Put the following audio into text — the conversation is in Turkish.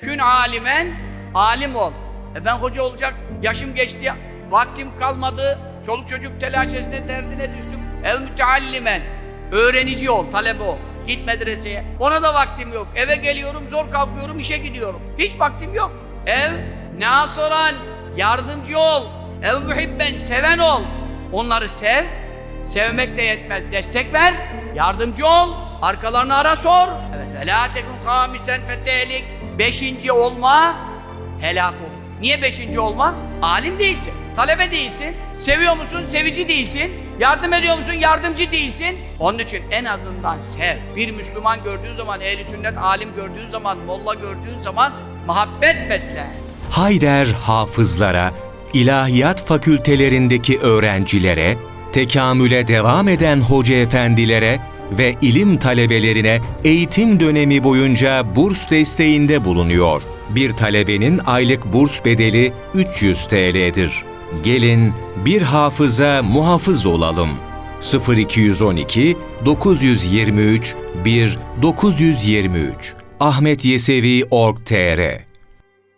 Kün alimen, alim ol. E ben hoca olacak, yaşım geçti, vaktim kalmadı, çoluk çocuk telaşesine derdine düştüm. Ev müteallimen, öğrenici ol, talebe ol. Git medreseye. Ona da vaktim yok. Eve geliyorum, zor kalkıyorum, işe gidiyorum. Hiç vaktim yok. Ev nasıran, yardımcı ol. Ev muhibben, seven ol. Onları sev, Sevmek de yetmez. Destek ver, yardımcı ol, arkalarını ara sor. Evet. Ve la tekun hamisen fetehlik. Beşinci olma, helak olursun. Niye beşinci olma? Alim değilsin, talebe değilsin, seviyor musun, sevici değilsin, yardım ediyor musun, yardımcı değilsin. Onun için en azından sev. Bir Müslüman gördüğün zaman, ehli sünnet alim gördüğün zaman, molla gördüğün zaman muhabbet besle. Hayder hafızlara, ilahiyat fakültelerindeki öğrencilere, tekamüle devam eden hoca efendilere ve ilim talebelerine eğitim dönemi boyunca burs desteğinde bulunuyor. Bir talebenin aylık burs bedeli 300 TL'dir. Gelin bir hafıza muhafız olalım. 0212 923 1 923 Ahmet Yesevi Org TR